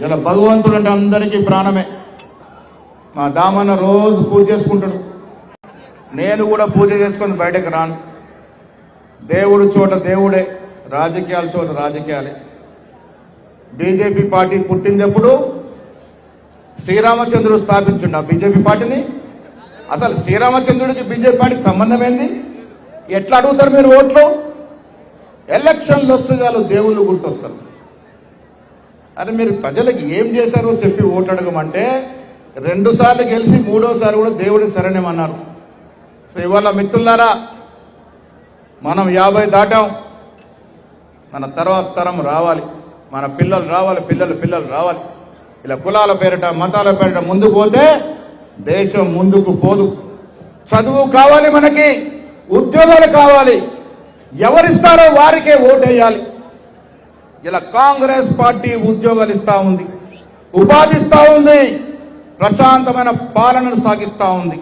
ఇలా భగవంతుడు అంటే అందరికీ ప్రాణమే. మా దామన్న రోజు పూజ చేసుకుంటాడు. నేను కూడా పూజ చేసుకొని బయటకు రాను. దేవుడు చోట దేవుడే రాజకీయాల చోట రాజకీయాలే. బీజేపీ పార్టీ పుట్టినప్పుడు శ్రీరామచంద్రుడు స్థాపించిండు ఆ బీజేపీ పార్టీని. అసలు శ్రీరామచంద్రుడికి బీజేపీ పార్టీకి సంబంధం ఏంది? ఎట్లా అడుగుతారు మీరు ఓట్లు? ఎలక్షన్లు వస్తుగాలు దేవుళ్ళు గుర్తొస్తారు. అరే మీరు ప్రజలకు ఏం చేశారో చెప్పి ఓటు అడగమంటే రెండుసార్లు గెలిచి మూడోసారి కూడా దేవుడి శరణ్యమన్నారు సో ఇవాళ మిత్రులారా మనం యాభై దాటాం. మన తర్వాత తరం రావాలి. మన పిల్లలు రావాలి పిల్లలు పిల్లలు రావాలి. ఇలా కులాల పేరిట మతాల పేరిట ముందుకు పోతే దేశం ముందుకు పోదు. చదువు కావాలి మనకి ఉద్యోగాలు కావాలి. ఎవరిస్తారో వారికే ఓటేయాలి. ఇలా కాంగ్రెస్ పార్టీ ఉద్యోగాలు ఇస్తా ఉంది ఉపాధి ఇస్తా ఉంది ప్రశాంతమైన పాలనను సాగిస్తా ఉంది.